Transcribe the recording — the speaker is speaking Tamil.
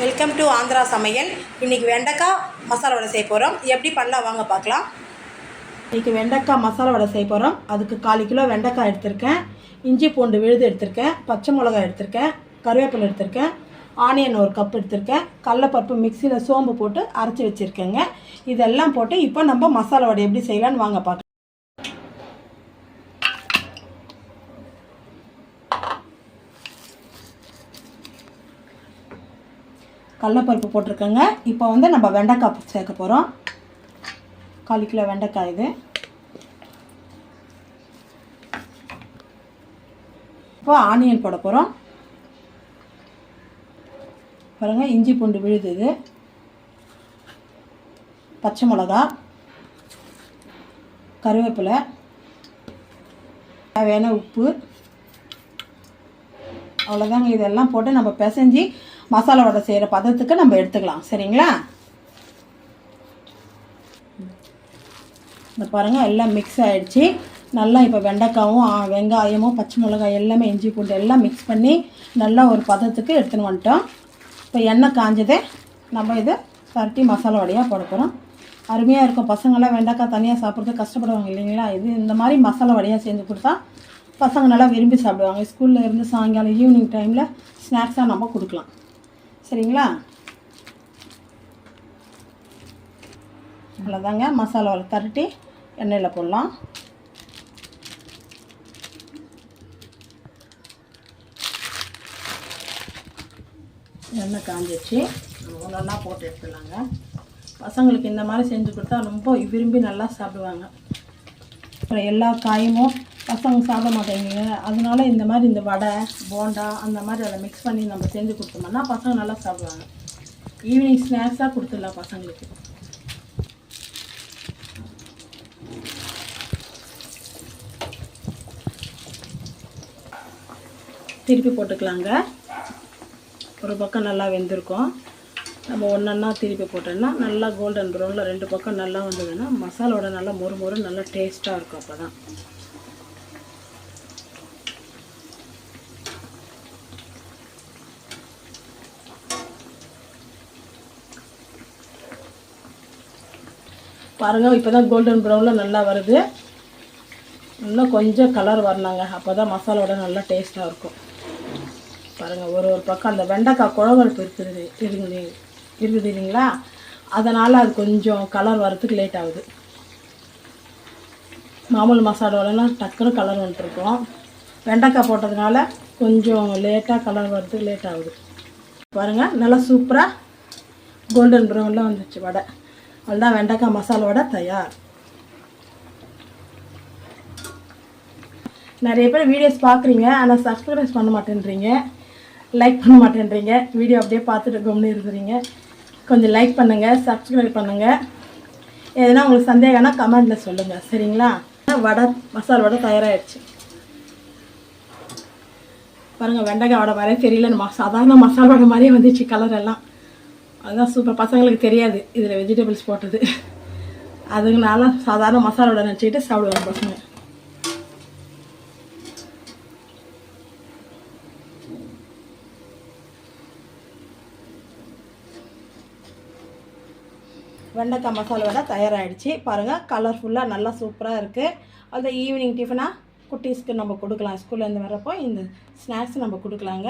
வெல்கம் டு ஆந்திரா சமையல். இன்றைக்கி வெண்டைக்காய் மசாலா வடை செய்ய போகிறோம் எப்படி பண்ணலாம்? வாங்க பார்க்கலாம். இன்றைக்கி வெண்டைக்காய் மசாலா வடை செய்ய போகிறோம் அதுக்கு காலு கிலோ வெண்டைக்காய் எடுத்திருக்கேன். இஞ்சி பூண்டு விழுது எடுத்திருக்கேன். பச்சை மிளகாய் எடுத்திருக்கேன். கருவேப்பிலை எடுத்திருக்கேன். ஆனியன் ஒரு கப் எடுத்திருக்கேன். கடலப்பருப்பு மிக்சியில் சோம்பு போட்டு அரைச்சி வச்சுருக்கேங்க. இதெல்லாம் போட்டு இப்போ நம்ம மசாலா வடை எப்படி செய்யலான்னு வாங்க பார்க்கலாம். கடலப்பருப்பு போட்டிருக்கேங்க. இப்போ வந்து நம்ம வெண்டைக்காய் சேர்க்க போகிறோம் கால் கிலோ வெண்டைக்காய் இது. இப்போ ஆனியன் போட போகிறோம் பாருங்கள் இஞ்சி பூண்டு விழுது இது. பச்சை மிளகா கருவேப்பிலை தேவையான உப்பு. அவ்வளோதாங்க இதெல்லாம் போட்டு நம்ம பிசைஞ்சி மசாலா வடை செய்கிற பதத்துக்கு நம்ம எடுத்துக்கலாம். சரிங்களா? இந்த பாருங்கள் எல்லாம் மிக்ஸ் ஆகிடுச்சு நல்லா இப்போ வெண்டைக்காவும் வெங்காயமும் பச்சை மிளகாய் எல்லாமே இஞ்சி பூண்டு எல்லாம் மிக்ஸ் பண்ணி நல்லா ஒரு பதத்துக்கு எடுத்துன்னு வந்துட்டோம். இப்போ எண்ணெய் காஞ்சதே நம்ம இதை பரட்டி மசாலா வடையாக போட போகிறோம் அருமையாக இருக்கும். பசங்களாம் வெண்டைக்காய் தனியாக சாப்பிட்றதுக்கு கஷ்டப்படுவாங்க இல்லைங்களா? இது இந்த மாதிரி மசாலா வடையாக செஞ்சு கொடுத்தா பசங்க நல்லா விரும்பி சாப்பிடுவாங்க. ஸ்கூலில் இருந்து சாயங்காலம் ஈவினிங் டைமில் ஸ்நாக்ஸாக நம்ம கொடுக்கலாம். சரிங்களா? அவ்வளோதாங்க மசாலாவை தரட்டி எண்ணெயில் போடலாம். எண்ணெய் காஞ்சிச்சு ஒன்றா போட்டு எடுத்துடலாங்க. பசங்களுக்கு இந்த மாதிரி செஞ்சு கொடுத்தா ரொம்ப விரும்பி நல்லா சாப்பிடுவாங்க. அப்புறம் எல்லா காயமும் பசங்க சாப்பிட மாட்டேங்குங்க அதனால இந்த மாதிரி இந்த வடை போண்டா அந்த மாதிரி அதை மிக்ஸ் பண்ணி நம்ம செஞ்சு கொடுத்தோம்னா பசங்க நல்லா சாப்பிடுவாங்க. ஈவினிங் ஸ்நாக்ஸாக கொடுத்துடலாம் பசங்களுக்கு. திருப்பி போட்டுக்கலாங்க. ஒரு பக்கம் நல்லா வெந்திருக்கும். நம்ம ஒன்றா திருப்பி போட்டோம்னா நல்லா கோல்டன் ப்ரௌனில் ரெண்டு பக்கம் நல்லா வந்ததுன்னா மசாலோட நல்லா மொறு மொறு நல்லா டேஸ்ட்டாக இருக்கும் அப்போ தான் பாருங்கள் இப்போ தான் கோல்டன் ப்ரௌனில் நல்லா வருது. இன்னும் கொஞ்சம் கலர் வரலாங்க அப்போ தான் மசாலாவோட நல்லா டேஸ்ட்டாக இருக்கும். பாருங்கள் ஒரு ஒரு பக்கம் அந்த வெண்டைக்காய் குழம்புப்பு இருக்குது இருக்குது இருக்குது இல்லைங்களா? அதனால் அது கொஞ்சம் கலர் வரத்துக்கு லேட் ஆகுது. மாமூல் மசாலாவிலலாம் டக்குன்னு கலர் வந்துட்டுருக்கோம் வெண்டைக்காய் போட்டதுனால கொஞ்சம் லேட்டாக கலர் வரதுக்கு லேட் ஆகுது. பாருங்கள் நல்லா சூப்பராக கோல்டன் ப்ரௌனில் வந்துச்சு வடை. அவ்வளோதான் வெண்டைக்காய் மசாலாவோட தயார். நிறைய பேர் வீடியோஸ் பார்க்குறீங்க ஆனால் சப்ஸ்கிரைப் பண்ண மாட்டேன்றீங்க லைக் பண்ண மாட்டேன்றீங்க. வீடியோ அப்படியே பார்த்துட்டு கம்னு இருக்கிறீங்க. கொஞ்சம் லைக் பண்ணுங்கள் சப்ஸ்கிரைப் பண்ணுங்கள் எதுனா உங்களுக்கு சந்தேகம்னா கமெண்டில் சொல்லுங்கள் சரிங்களா? வடை மசாலா வடை தயாராகிடுச்சு பாருங்கள் வெண்டைக்காய் வடை மாதிரியே தெரியல நம்ம சாதாரண மசாலா வடை மாதிரியே வந்துச்சு கலர் எல்லாம். அதுதான் சூப்பர் பசங்களுக்கு தெரியாது இதில் வெஜிடபிள்ஸ் போட்டது. அதுங்கனால சாதாரண மசாலாவோட நினச்சிக்கிட்டு சாப்பிடுவாங்க பசங்க. வெண்டைக்காய் மசாலா வடை தயாராகிடுச்சு பாருங்கள் கலர்ஃபுல்லாக நல்லா சூப்பராக இருக்குது அது ஈவினிங் டிஃபனாக குட்டீஸ்க்கு நம்ம கொடுக்கலாம். ஸ்கூல்லேருந்து வரப்போ இந்த ஸ்நாக்ஸ் நம்ம கொடுக்கலாங்க.